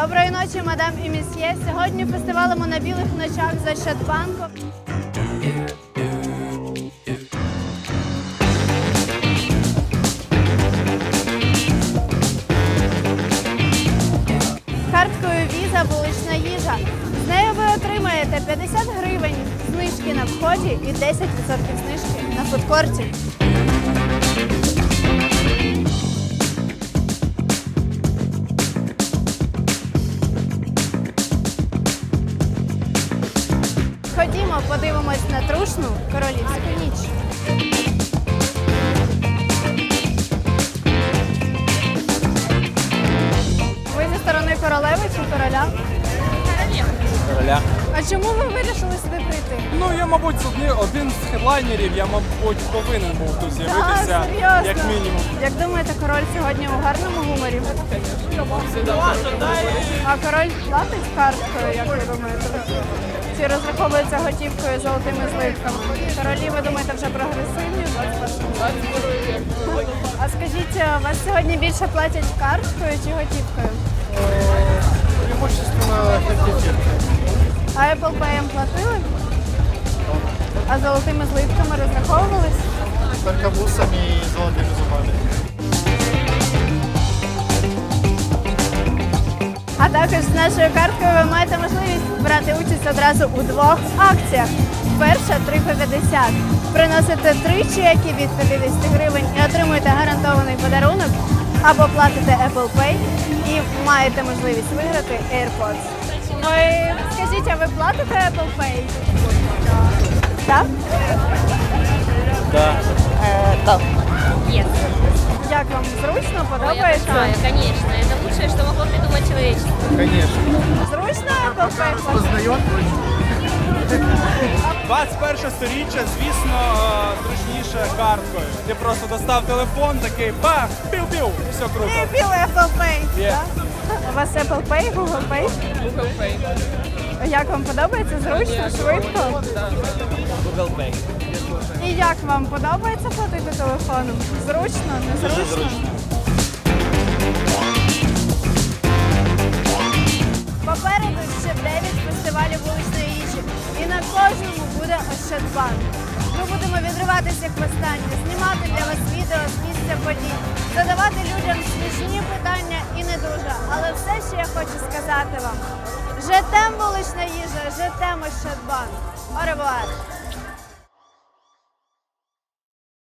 Доброї ночі, мадам і місьє. Сьогодні фестивалимо на білих ночах за Щадбанку. Карткою віза вулична їжа. З нею ви отримаєте 50 гривень знижки на вході і 10% знижки на фудкорті. Ходімо, подивимось на трушну королівську ніч. Ви зі сторони королеви чи короля? Короля. А чому ви вирішили сюди прийти? Ну я, мабуть, одні- один з хедлайнерів, я, мабуть, повинен був тут з'явитися, серйозно? як мінімум. Як думаєте, король сьогодні у гарному гуморі? А король платить карткою, як ви думаєте? Чи розраховується готівкою золотими зливками? Королі, ви думаєте, вже прогресивні? в 21-му? А скажіть, вас сьогодні більше платять карткою чи готівкою? Преимущественно хотите. А Apple Pay платили? А золотими зливками розраховувались? Баркабусами и золотыми зубами. А також з нашою карткою ви маєте можливість брати участь одразу у двох акціях. Перша 3 по 50. Приносите три чеки від 50 гривень і отримуєте гарантований подарунок, або платите Apple Pay і маєте можливість виграти AirPods. Ой, скажіть, а ви платите Apple Pay? Так? Да. Нет. Як вам зручно? Ой, я Подобається? понимаю, конечно. Это лучшее, что могло придумать человечество. Конечно. Зручно Apple Pay? Познает 21 сторіччя, звісно, е, зручніше карткою. Ти просто достав телефон, такий бах, пів-пів, і все круто. Пів Apple Pay. Є. У вас Apple Pay, Google Pay? Google Pay. Як вам подобається? Зручно, швидко? Google Pay. І як вам подобається платити телефоном? Зручно, незручно? Попереду ще 9 фестивалів вуличної їжі. І на кожному буде Ощадбанк. Ми будемо відриватися як востаннє, знімати для вас відео з місця подій, задавати людям жетем вулична їжа, жетем Ощадбанк. Оревуар!